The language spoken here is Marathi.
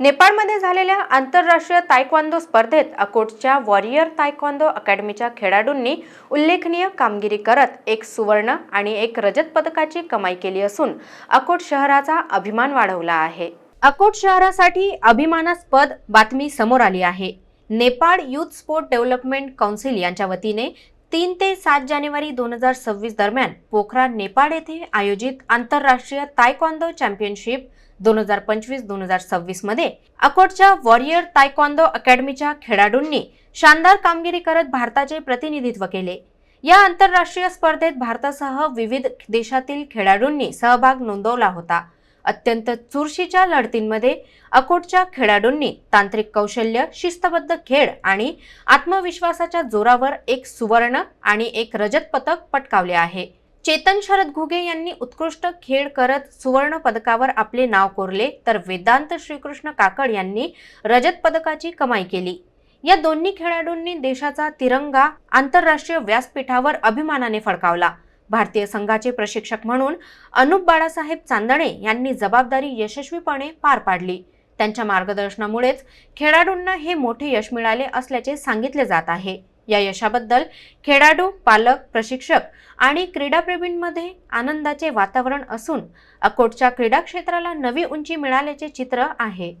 नेपाळमध्ये झालेल्या आंतरराष्ट्रीय तायक्वांदो स्पर्धेत अकोटच्या वॉरियर तायक्वांदो अकॅडमीच्या खेळाडूंनी उल्लेखनीय कामगिरी करत एक सुवर्ण आणि एक रजत पदकाची कमाई केली असून अकोट शहराचा अभिमान वाढवला आहे. अकोट शहरासाठी अभिमानास्पद बातमी समोर आली आहे. Nepal youth sport development council यांच्या वतीने तीन ते सात जानेवारी दोन हजार सव्वीस दरम्यान पोखरा नेपाळ येथे आयोजित आंतरराष्ट्रीय तायक्वांदो चॅम्पियनशिप दोन हजार पंचवीस दोन हजार सव्वीसमध्ये अकोटच्या वॉरियर तायक्वांदो अकॅडमीच्या खेळाडूंनी शानदार कामगिरी करत भारताचे प्रतिनिधित्व केले. या आंतरराष्ट्रीय स्पर्धेत भारतासह विविध देशातील खेळाडूंनी सहभाग नोंदवला होता. अत्यंत चुरशीच्या लढतींमध्ये अकोटच्या खेळाडूंनी तांत्रिक कौशल्य शिस्तबद्ध खेळ आणि आत्मविश्वासाच्या जोरावर एक सुवर्ण आणि एक रजत पदक पटकावले आहे. चेतन शरद घुगे यांनी उत्कृष्ट खेळ करत सुवर्ण पदकावर आपले नाव कोरले तर वेदांत श्रीकृष्ण काकड यांनी रजत पदकाची कमाई केली. या दोन्ही खेळाडूंनी देशाचा तिरंगा आंतरराष्ट्रीय व्यासपीठावर अभिमानाने फडकावला. भारतीय संघाचे प्रशिक्षक म्हणून अनुप बाळासाहेब चांदणे यांनी जबाबदारी यशस्वीपणे पार पाडली. त्यांच्या मार्गदर्शनामुळेच खेळाडूंना हे मोठे यश मिळाले असल्याचे सांगितले जात आहे. या यशाबद्दल खेळाडू पालक प्रशिक्षक आणि क्रीडाप्रेमींमध्ये आनंदाचे वातावरण असून अकोटच्या क्रीडा क्षेत्राला नवी उंची मिळाल्याचे चित्र आहे.